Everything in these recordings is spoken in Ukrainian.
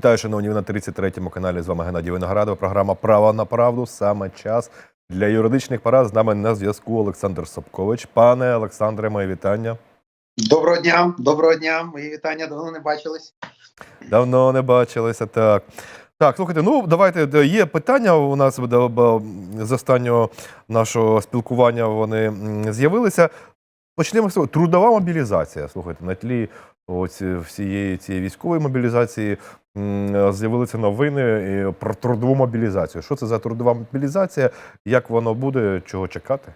Вітаю, шановні, ви на 33-му каналі. З вами Геннадій Виноградов. Програма Право на правду. Саме час для юридичних порад. З нами на зв'язку Олександр Собкович. Пане Олександре, моє вітання. Доброго дня, доброго дня. Мої вітання давно не бачились. Давно не бачилися. Так. Так, слухайте, ну давайте є питання у нас з останнього нашого спілкування. Вони з'явилися. Почнемо з того. Трудова мобілізація. Слухайте, на тлі ось всієї цієї військової мобілізації з'явилися новини е, про трудову мобілізацію. Що це за трудова мобілізація? Як воно буде? Чого чекати?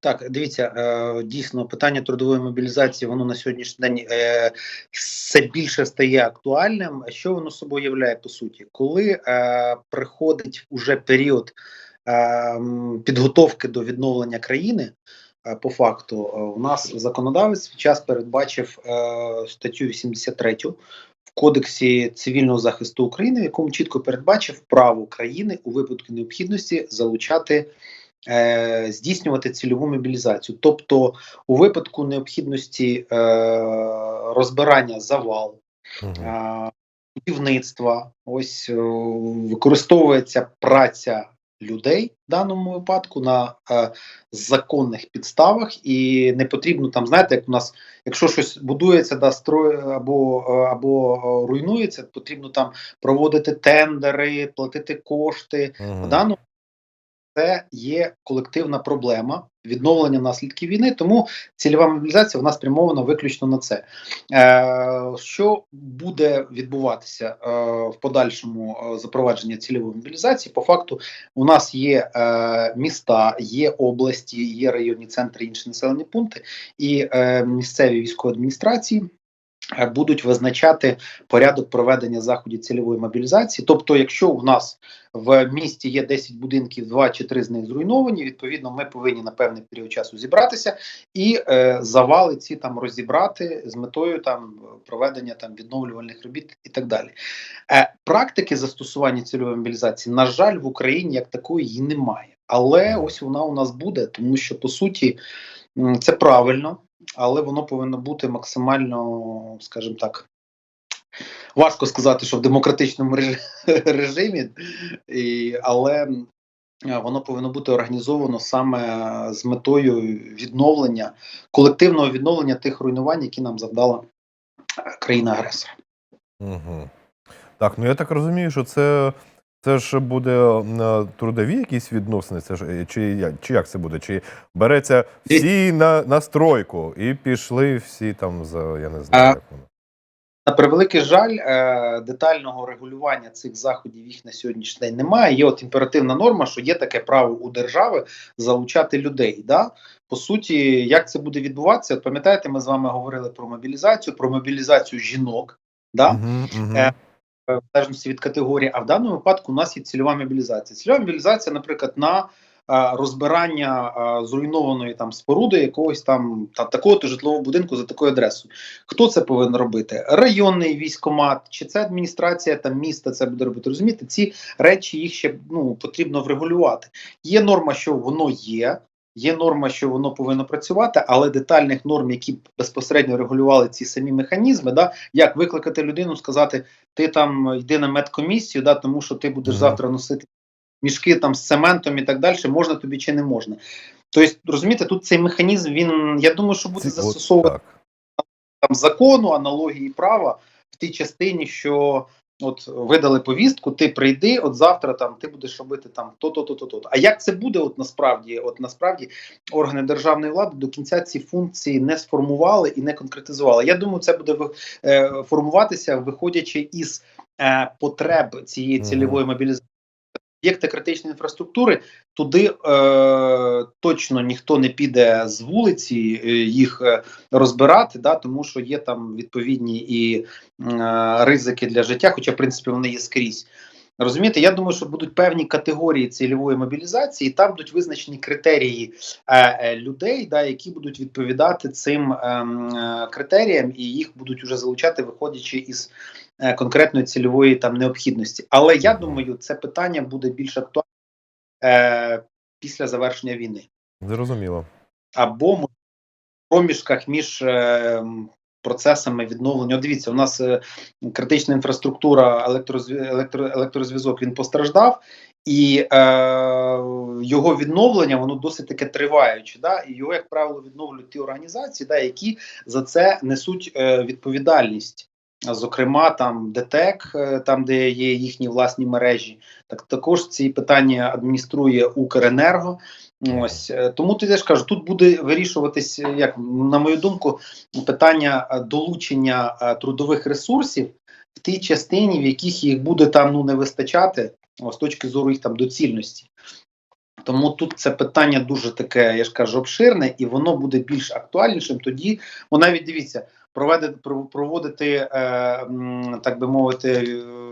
Так, дивіться, е, дійсно питання трудової мобілізації воно на сьогоднішній день е, все більше стає актуальним. Що воно собою являє по суті, коли е, приходить уже період е, підготовки до відновлення країни. Е, По факту, е, у нас законодавець в час передбачив е, статтю 83 в Кодексі цивільного захисту України, в якому чітко передбачив право країни у випадку необхідності залучати здійснювати цільову мобілізацію. Тобто, у випадку необхідності е, розбирання завал, е, будівництва, ось е, використовується праця людей в даному випадку на е, законних підставах, і не потрібно там, знаєте, як у нас, якщо щось будується, да, строй або, е, або е, руйнується, потрібно там проводити тендери, платити кошти. Угу. В даному це є колективна проблема відновлення наслідків війни, тому цільова мобілізація вона спрямована виключно на це. Е, що буде відбуватися е, в подальшому е, запровадження цільової мобілізації? По факту, у нас є е, міста, є області, є районні центри, інші населені пункти, і е, місцеві військові адміністрації. Е, Будуть визначати порядок проведення заходів цільової мобілізації. Тобто, якщо у нас в місті є 10 будинків, 2 чи 3 з них зруйновані. Відповідно, ми повинні на певний період часу зібратися і е, завали ці там розібрати з метою там проведення там відновлювальних робіт і так далі. Е, практики застосування цільової мобілізації, на жаль, в Україні як такої її немає. Але ось вона у нас буде, тому що по суті це правильно, але воно повинно бути максимально, скажімо так. Важко сказати, що в демократичному режимі, і, але е, воно повинно бути організовано саме з метою відновлення, колективного відновлення тих руйнувань, які нам завдала е, країна-агресор. Угу. Так, ну я так розумію, що це, це ж буде е, трудові якісь відносини, це ж, е, чи, чи як це буде? Чи береться всі на, на стройку і пішли всі там за, я не знаю, як воно. На превеликий жаль, е, детального регулювання цих заходів їх на сьогоднішній день немає. Є от імперативна норма, що є таке право у держави залучати людей. Да? По суті, як це буде відбуватися? От пам'ятаєте, ми з вами говорили про мобілізацію, про мобілізацію жінок. Да? Мгм, мгм. Е, в залежності від категорії. А в даному випадку у нас є цільова мобілізація. Цільова мобілізація, наприклад, на е, розбирання е, зруйнованої там споруди якогось там та такого то житлового будинку за такою адресою. Хто це повинен робити? Районний військомат, чи це адміністрація там міста це буде робити? Розумієте, ці речі їх ще ну потрібно врегулювати. Є норма, що воно є. Є норма, що воно повинно працювати, але детальних норм, які безпосередньо регулювали ці самі механізми, да, як викликати людину, сказати, ти там йди на медкомісію, да, тому що ти будеш завтра носити мішки там з цементом і так далі, можна тобі чи не можна. Тобто, розумієте, тут цей механізм, він я думаю, що буде застосовувати там закону, аналогії права в тій частині, що от видали повістку, ти прийди, от завтра там ти будеш робити там то-то, то-то, то-то. А як це буде? От насправді, от насправді органи державної влади до кінця ці функції не сформували і не конкретизували. Я думаю, це буде е, формуватися, виходячи із е, потреб цієї цільової мобілізації. Об'єкти критичної інфраструктури туди е, точно ніхто не піде з вулиці е, їх е, розбирати, да, тому що є там відповідні і е, ризики для життя, хоча в принципі вони є скрізь. Розумієте, я думаю, що будуть певні категорії цільової мобілізації, і там будуть визначені критерії е, е, людей, да, які будуть відповідати цим ем, е, критеріям, і їх будуть уже залучати, виходячи із конкретної цільової там необхідності. Але я думаю, це питання буде більш актуальне е, після завершення війни Зрозуміло. або в проміжках між е, процесами відновлення. Дивіться, у нас е, критична інфраструктура, електрозв'я... електро... електрозв'язок він постраждав, і е, його відновлення воно досить таке триваюче. Да? І його, як правило, відновлюють ті організації, да, які за це несуть е, відповідальність. Зокрема, там ДТЕК, е, там де є їхні власні мережі, так також ці питання адмініструє Укренерго. Ось е, тому ти теж кажу, тут буде вирішуватись, е, як на мою думку, питання долучення трудових ресурсів в тій частині, в яких їх буде там ну не вистачати, з точки зору їх там доцільності. Тому тут це питання дуже таке, я ж кажу, обширне, і воно буде більш актуальнішим. Тоді, бо навіть дивіться, проведити проводити, е, так би мовити,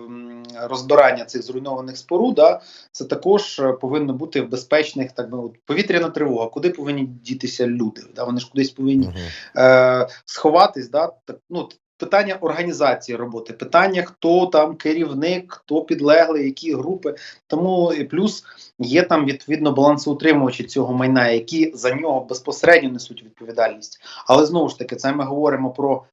м, розбирання цих зруйнованих споруд, да, це також е, повинно бути в безпечних, так би мовити, повітряна тривога. Куди повинні дітися люди? Да, вони ж кудись повинні Мгм. е, сховатись, да, так, ну, питання організації роботи, питання, хто там керівник, хто підлеглий, які групи. Тому і плюс є там відповідно балансоутримувачі цього майна, які за нього безпосередньо несуть відповідальність. Але знову ж таки, це ми говоримо про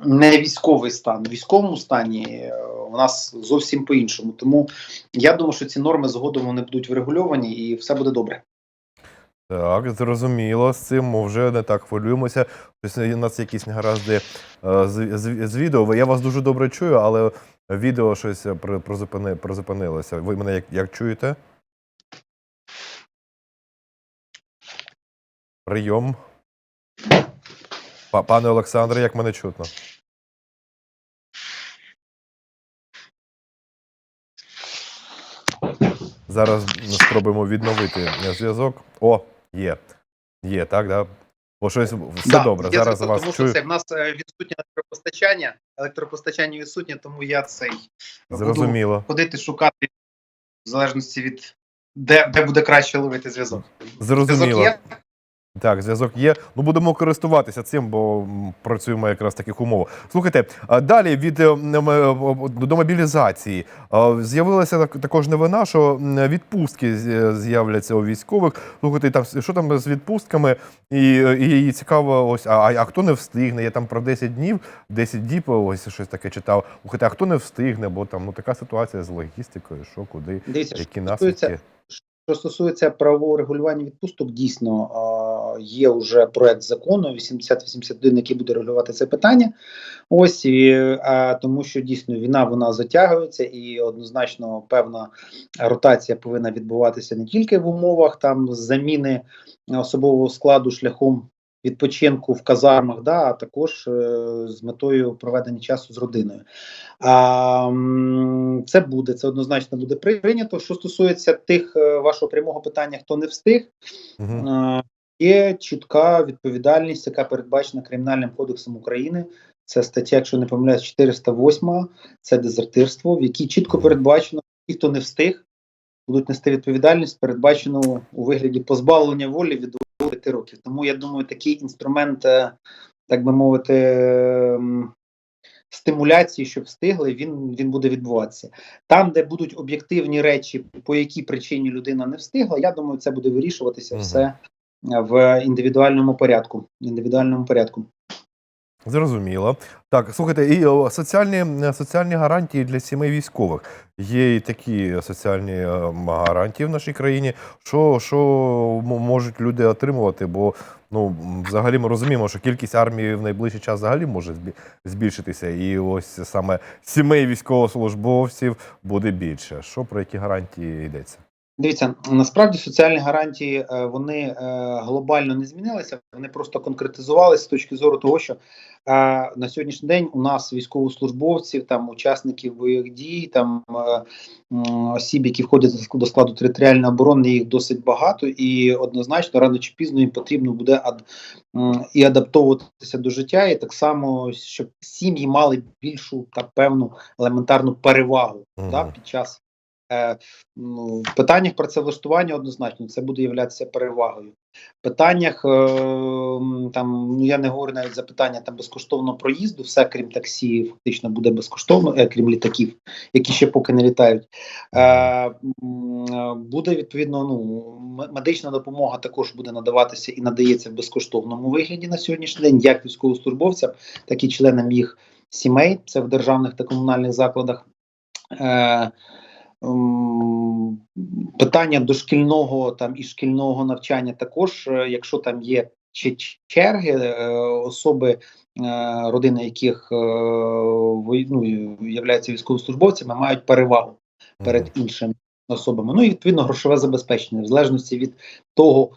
не військовий стан. В військовому стані е, у нас зовсім по-іншому. Тому я думаю, що ці норми згодом вони будуть врегульовані і все буде добре. Так, зрозуміло, з цим ми вже не так хвилюємося. Тобто у нас якісь негаразди е, з, з, з відео. Я вас дуже добре чую, але відео щось при- призупини, призупинилося. Ви мене як, як чуєте? Прийом. Пане Олександре, як мене чутно? Зараз спробуємо відновити зв'язок. О, є. Є, так, да. Бо щось все Да, добре. Зараз це- вас тому що це в нас е, відсутнє електропостачання. Електропостачання відсутнє, тому я цей буду ходити шукати в залежності від де, де буде краще ловити зв'язок. Зв'язок Зрозуміло. є? Так, зв'язок є. Ну будемо користуватися цим, бо працюємо якраз в таких умовах. Слухайте, далі від е, е, до мобілізації з'явилася так- також новина, що відпустки з'являться у військових. Слухайте, там що там з відпустками, і, і, і цікаво, ось а, а хто не встигне? Я там про 10 днів, 10 діб, ось щось таке читав. Слухайте, а хто не встигне? Бо там ну така ситуація з логістикою, що куди, Дивіться, які наслідки. Що стосується правового регулювання відпусток, дійсно є вже проект закону 8081, який буде регулювати це питання. Ось і, тому, що дійсно війна вона затягується, і однозначно певна ротація повинна відбуватися не тільки в умовах там заміни особового складу шляхом. Відпочинку в казармах, да, а також е, з метою проведення часу з родиною. А, це буде, це однозначно буде прийнято. Що стосується тих е, вашого прямого питання, хто не встиг, Угу. є чітка відповідальність, яка передбачена Кримінальним кодексом України. Це стаття, якщо не помиляюсь, 408, це дезертирство, в якій чітко передбачено, ті, хто не встиг, будуть нести відповідальність, передбачену у вигляді позбавлення волі від 5 років. Тому я думаю, такий інструмент, е, так би мовити, ем, стимуляції, щоб встигли, він, він буде відбуватися. Там, де будуть об'єктивні речі, по якій причині людина не встигла, я думаю, це буде вирішуватися все в індивідуальному порядку. Індивідуальному порядку. Зрозуміло. Так, слухайте, і о, соціальні, соціальні гарантії для сімей військових. Є і такі соціальні е, гарантії в нашій країні. Що, що можуть люди отримувати? Бо ну, взагалі ми розуміємо, що кількість армії в найближчий час взагалі може збі- збільшитися. І ось саме сімей військовослужбовців буде більше. Що про які гарантії йдеться? Дивіться, насправді соціальні гарантії е, вони е, глобально не змінилися, вони просто конкретизувалися з точки зору того, що е, на сьогоднішній день у нас військовослужбовців, там учасників бойових дій, там осіб, які входять до складу територіальної оборони, їх досить багато, і однозначно рано чи пізно їм потрібно буде ад, і адаптовуватися до життя, і так само, щоб сім'ї мали більшу та певну елементарну перевагу Мгм. да, під час ну, в питаннях працевлаштування однозначно це буде являтися перевагою. В питаннях е, там, ну я не говорю навіть за питання там безкоштовного проїзду, все крім таксі, фактично буде безкоштовно, е, крім літаків, які ще поки не літають. Е, е, буде відповідно ну медична допомога також буде надаватися і надається в безкоштовному вигляді на сьогоднішній день, як військовослужбовцям, так і членам їх сімей. Це в державних та комунальних закладах. Е, питання дошкільного там і шкільного навчання також, е, якщо там є чи черги, е, особи, е, родини яких ну, являються військовослужбовцями, мають перевагу перед іншими особами. Ну і відповідно грошове забезпечення, в залежності від того,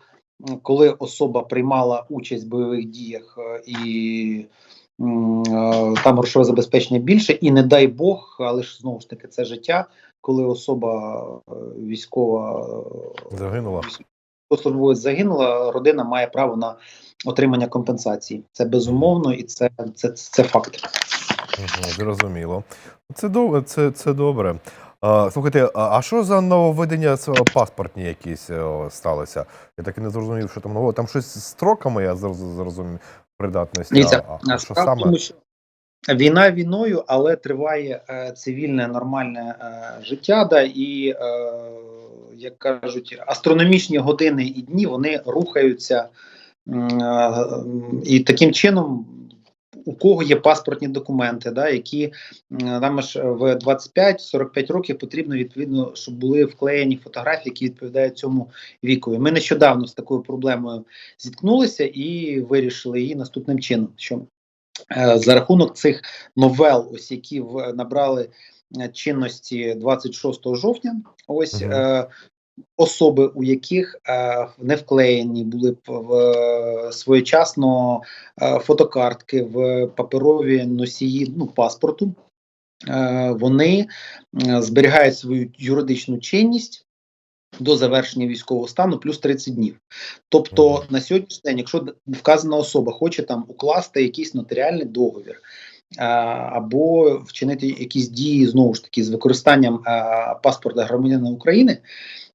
коли особа приймала участь в бойових діях і там грошове забезпечення більше, і не дай Бог, але ж знову ж таки це життя, коли особа е, військова е, Загинула. військовослужбовець загинула, родина має право на отримання компенсації. Це безумовно і це, це, це факт. Зрозуміло. Це добре. Це, це добре. А, слухайте, а, що за нововведення цього паспортні якісь сталося? Я так і не зрозумів, що там нового. Там щось з строками, я зрозумів, придатності. Дивіться, а, а що саме? тому, що війна війною, але триває е, цивільне нормальне е, життя, да, і, е, як кажуть, астрономічні години і дні вони рухаються. е, І таким чином, у кого є паспортні документи, да, які м, там ж в 25-45 років потрібно відповідно, щоб були вклеєні фотографії, які відповідають цьому вікові. Ми нещодавно з такою проблемою зіткнулися і вирішили її наступним чином. Що е, за рахунок цих новел, ось які в, набрали е, чинності 26 жовтня, ось е, особи, у яких е, не вклеєні були б в е, своєчасно е, фотокартки в паперові носії ну, паспорту, е, вони е, зберігають свою юридичну чинність. До завершення військового стану плюс 30 днів. Тобто на сьогоднішній день, якщо вказана особа хоче там укласти якийсь нотаріальний договір або вчинити якісь дії знову ж таки з використанням а, паспорта громадянина України,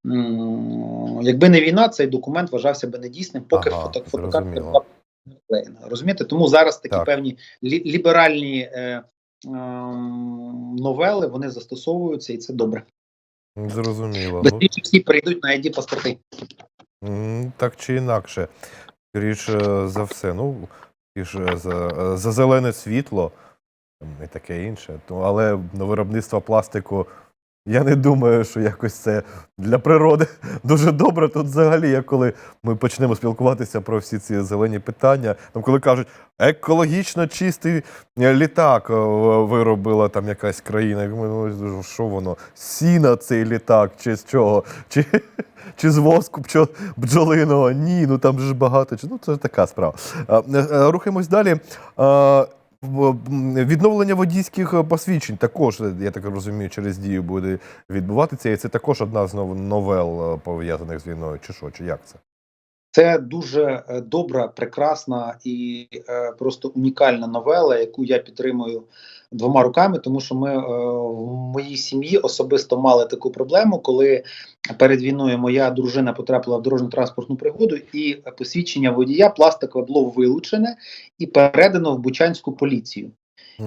м, якби не війна, цей документ вважався би недійсним, поки Ага, фото, фотокартка була. Розумієте? Тому зараз такі Так. певні лі- ліберальні е, ем, новели вони застосовуються, і це добре. Зрозуміло. Ну, Безпечно всі прийдуть на id паспорти. так чи інакше. Скоріше за все. Ну, ж за, за зелене світло і таке інше. Ну, але на виробництво пластику я не думаю, що якось це для природи дуже добре. Тут взагалі, як коли ми почнемо спілкуватися про всі ці зелені питання, там коли кажуть, екологічно чистий літак е, виробила там якась країна. Я думаю, ну що воно? Сіна цей літак, чи з чого? Чи, чи з воску бджо- бджолиного? Ні, ну там ж багато. Ну, це така справа. Е, е, Рухаємось далі. Відновлення водійських е, посвідчень також, е, я так розумію, через дію буде відбуватися. І це також одна з нов- новел е, пов'язаних з війною. Чи що, чи як це? Це дуже е, добра, прекрасна і е, просто унікальна новела, яку я підтримую двома руками, тому що ми е, в моїй сім'ї особисто мали таку проблему, коли перед війною моя дружина потрапила в дорожньо-транспортну пригоду, і посвідчення водія пластикове було вилучене і передано в Бучанську поліцію.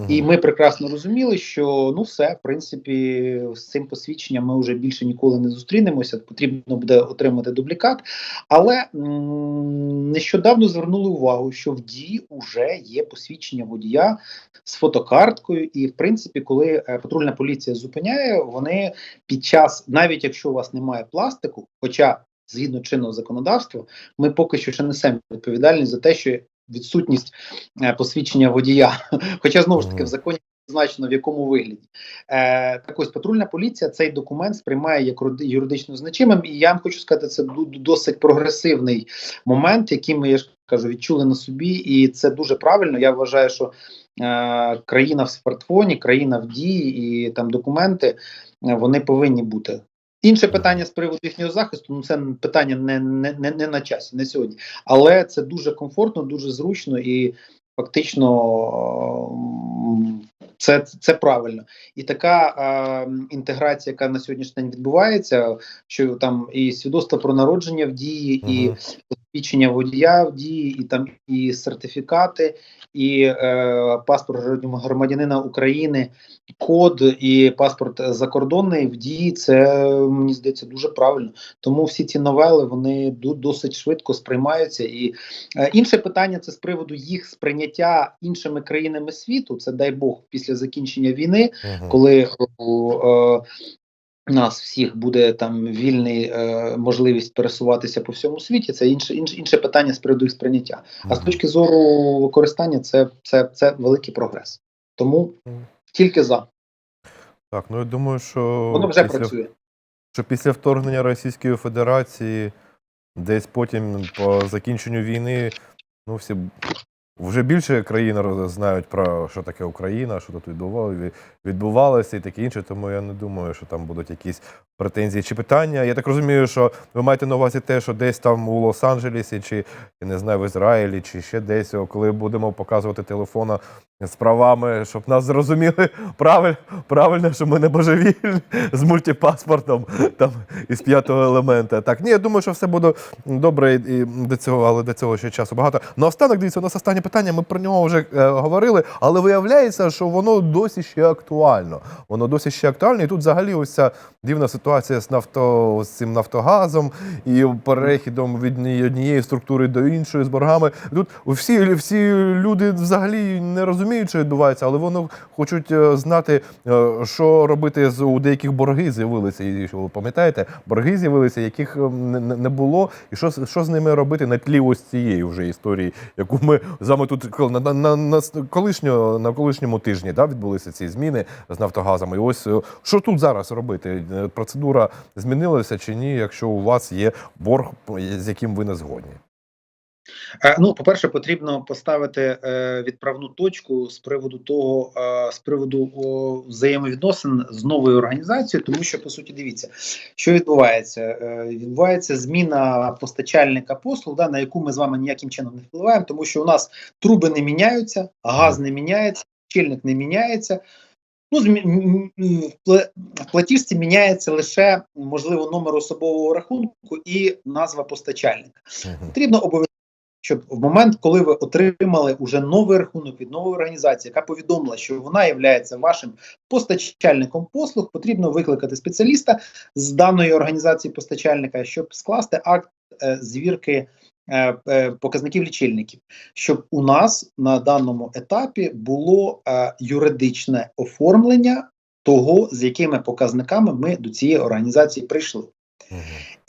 І ми прекрасно розуміли, що ну все, в принципі, з цим посвідченням ми вже більше ніколи не зустрінемося. Потрібно буде отримати дублікат. Але м, нещодавно звернули увагу, що в дії вже є посвідчення водія з фотокарткою. І, в принципі, коли е, патрульна поліція зупиняє, вони під час, навіть якщо у вас немає пластику, хоча згідно чинного законодавства, ми поки що ще несемо відповідальність за те, що відсутність е, посвідчення водія, хоча знову ж таки в законі зазначено в якому вигляді. Е, так ось патрульна поліція цей документ сприймає як юридично значимим, і я вам хочу сказати, це досить прогресивний момент, який ми я ж кажу, відчули на собі, і це дуже правильно. Я вважаю, що е, країна в смартфоні, країна в дії і там документи е, вони повинні бути. Інше питання з приводу їхнього захисту, ну це питання не, не, не, не на часі, не сьогодні. Але це дуже комфортно, дуже зручно і фактично м, Це, це правильно. І така е, інтеграція, яка на сьогоднішній день відбувається, що там і свідоцтво про народження в дії, і посвідчення водія в дії, і там і сертифікати, і е, паспорт громадянина України, код і паспорт закордонний в дії. Це мені здається дуже правильно. Тому всі ці новели вони досить швидко сприймаються. І е, інше питання це з приводу їх сприйняття іншими країнами світу. Це дай Бог після закінчення війни, Мгм. коли у е, нас всіх буде там вільний е, можливість пересуватися по всьому світі. Це інше інше, інше питання з приводу їх сприйняття. А з точки зору використання, це, це, це великий прогрес. Тому тільки за Так, ну я думаю, що воно вже після, працює. що після вторгнення Російської Федерації, десь потім по закінченню війни, ну всі вже більше країн знають про що таке Україна, що тут відбувало- відбувалося і таке інше. Тому я не думаю, що там будуть якісь претензії чи питання. Я так розумію, що ви маєте на увазі те, що десь там у Лос-Анджелесі, чи я не знаю, в Ізраїлі, чи ще десь, коли будемо показувати телефона з правами, щоб нас зрозуміли правильно, правильно, що ми не божевільні з мультипаспортом там із п'ятого елемента. Так, ні, я думаю, що все буде добре і до цього, але до цього ще часу багато. Наостанок, дивіться, у нас останнє питання. Ми про нього вже е, говорили, але виявляється, що воно досі ще актуально. Воно досі ще актуально. І тут взагалі ось ця дивна ситуація з нафто з цим нафтогазом і перехідом від однієї структури до іншої з боргами. Тут всі, всі люди взагалі не розуміють, що відбувається, але вони хочуть е, знати, е, що робити з у деяких борги з'явилися. І ви пам'ятаєте, борги з'явилися, яких е, не, було, і що, що з ними робити на тлі ось цієї вже історії, яку ми з вами тут на, на, на, на колишнього на колишньому тижні да, відбулися ці зміни з Нафтогазом. І ось е, що тут зараз робити? Е, Процедура змінилася чи ні, якщо у вас є борг, з яким ви не згодні? Е, Ну, по-перше, потрібно поставити е, відправну точку з приводу того, е, з приводу взаємовідносин з новою організацією, тому що по суті дивіться, що відбувається. Відбувається зміна постачальника послуг, да, на яку ми з вами ніяким чином не впливаємо, тому що у нас труби не міняються, газ не міняється, чільник не міняється. Ну, в платіжці міняється лише можливо номер особового рахунку і назва постачальника. Потрібно обов'язково, щоб в момент, коли ви отримали уже новий рахунок від нової організації, яка повідомила, що вона є вашим постачальником послуг, потрібно викликати спеціаліста з даної організації постачальника, щоб скласти акт е, звірки показників лічильників, щоб у нас на даному етапі було е, юридичне оформлення того, з якими показниками ми до цієї організації прийшли.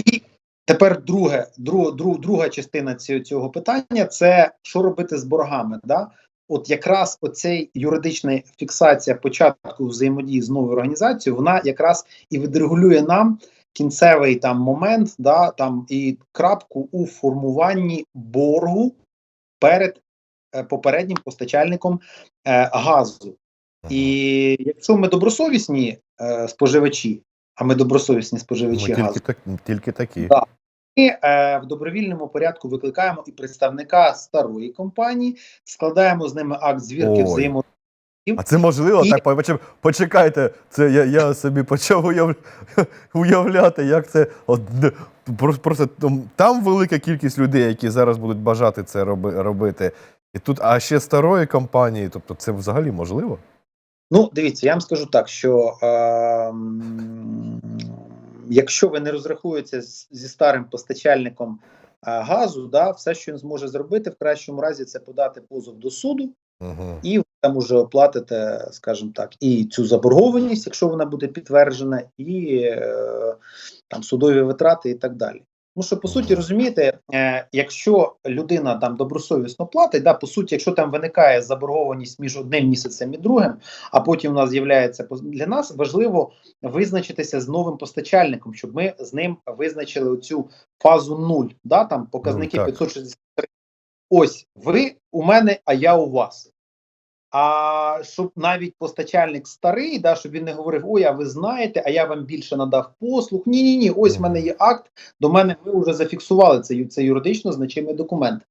І тепер друге, друг, друг, друга частина цього, цього питання це що робити з боргами. Да? От якраз оцей юридична фіксація початку взаємодії з новою організацією, вона якраз і відрегулює нам кінцевий там момент, да, там і крапку у формуванні боргу перед е, попереднім постачальником е, газу. І якщо ми добросовісні е, споживачі, а ми добросовісні Ми споживачі газу, тільки, так, тільки такі. Да. ми е, в добровільному порядку викликаємо і представника старої компанії, складаємо з ними акт звірки Ой. взаємо. А це можливо? І- Так, поч- почекайте, це я, я собі почав уяв... уявляти, як це просто там- велика кількість людей, які зараз будуть бажати це робити. І тут, а ще старої компанії, тобто це взагалі можливо? Ну, дивіться, я вам скажу так, що е, якщо ви не розрахуєте з- зі старим постачальником е, газу, да, все, що він зможе зробити, в кращому разі, це подати позов до суду. Угу. і там уже оплатите, скажімо так, і цю заборгованість, якщо вона буде підтверджена, і е, там судові витрати і так далі. Тому що по суті розумієте, е, якщо людина там добросовісно платить, да, по суті, якщо там виникає заборгованість між одним місяцем і другим, а потім у нас з'являється для нас важливо визначитися з новим постачальником, щоб ми з ним визначили оцю фазу нуль, да, там показники так. 563. Ось ви у мене, а я у вас. А щоб навіть постачальник старий, да, щоб він не говорив: ой, а ви знаєте, а я вам більше надав послуг. Ні, ні, ні, ось в мене є акт. До мене ви вже зафіксували це, це юридично значимий документ.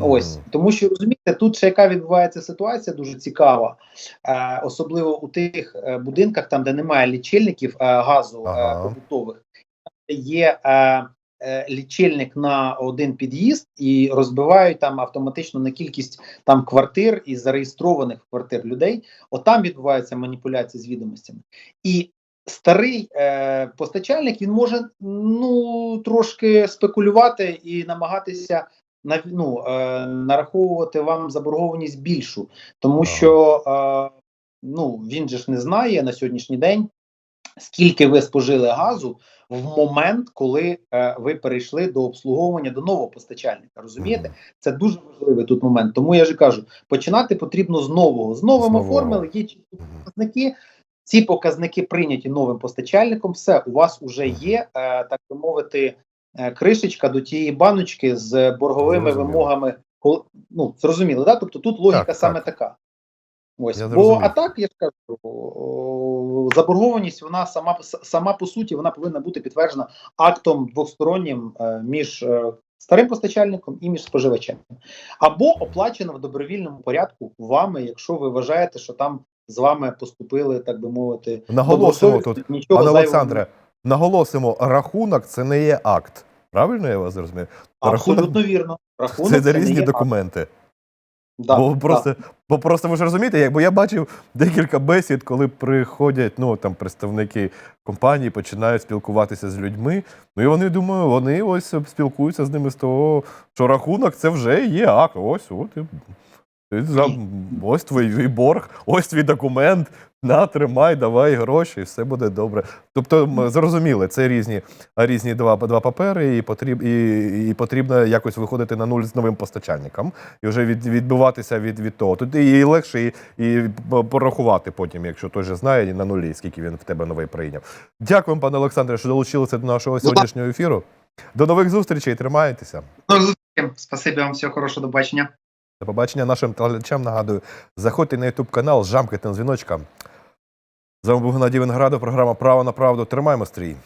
Ось тому, що розумієте, тут ще яка відбувається ситуація, дуже цікава, е, особливо у тих е, будинках, там де немає лічильників е, газу е, побутових, є е, лічильник на один під'їзд і розбивають там автоматично на кількість там квартир і зареєстрованих квартир людей. Отам відбуваються маніпуляції з відомостями. І старий е, постачальник він може ну трошки спекулювати і намагатися на ну, е, нараховувати вам заборгованість більшу, тому що е, ну він же ж не знає на сьогоднішній день, скільки ви спожили газу в момент, коли е, ви перейшли до обслуговування до нового постачальника. Розумієте, це дуже важливий тут момент. Тому я ж кажу, починати потрібно з нового. З новим З нового. оформили, є чіткі показники. Ці показники прийняті новим постачальником. Все у вас вже є, е, так би мовити, е, кришечка до тієї баночки з борговими Зрозуміло. вимогами. Ну зрозуміло, да? Тобто тут логіка Так, саме так. така. Ось, Я бо а так я ж кажу, заборгованість вона сама сама по суті вона повинна бути підтверджена актом двостороннім е, між е, старим постачальником і між споживачем, або оплачена в добровільному порядку вами, якщо ви вважаєте, що там з вами поступили, так би мовити, Наголосимо тут, нічого Пане Олександре, наголосимо, рахунок це не є акт. Правильно я вас зрозумів? Абсолютно вірно. Рахунок Це не різні є документи. Да, бо да. Бо просто ви ж розумієте, як бо я бачив декілька бесід, коли приходять ну там представники компанії, починають спілкуватися з людьми. Ну і вони думаю, вони ось спілкуються з ними з того, що рахунок це вже є акт. Ось, от ось твій борг, ось твій документ. На, тримай, давай гроші, і все буде добре. Тобто, м, зрозуміли, це різні, різні два, два папери, і, потріб, і, і потрібно якось виходити на нуль з новим постачальником і вже від, відбиватися від, від того. Тут і легше і, і порахувати потім, якщо той же знає на нулі, скільки він в тебе новий прийняв. Дякуємо, пане Олександре, що долучилися до нашого сьогоднішнього ефіру. До нових зустрічей, тримайтеся. Спасибі вам, всього хорошого, до бачення. До побачення нашим телеглядачам. Нагадую, заходьте на YouTube канал, жамкайте на дзвіночка. З вами був Геннадій Венградов, програма Право на правду. Тримаємо стрій.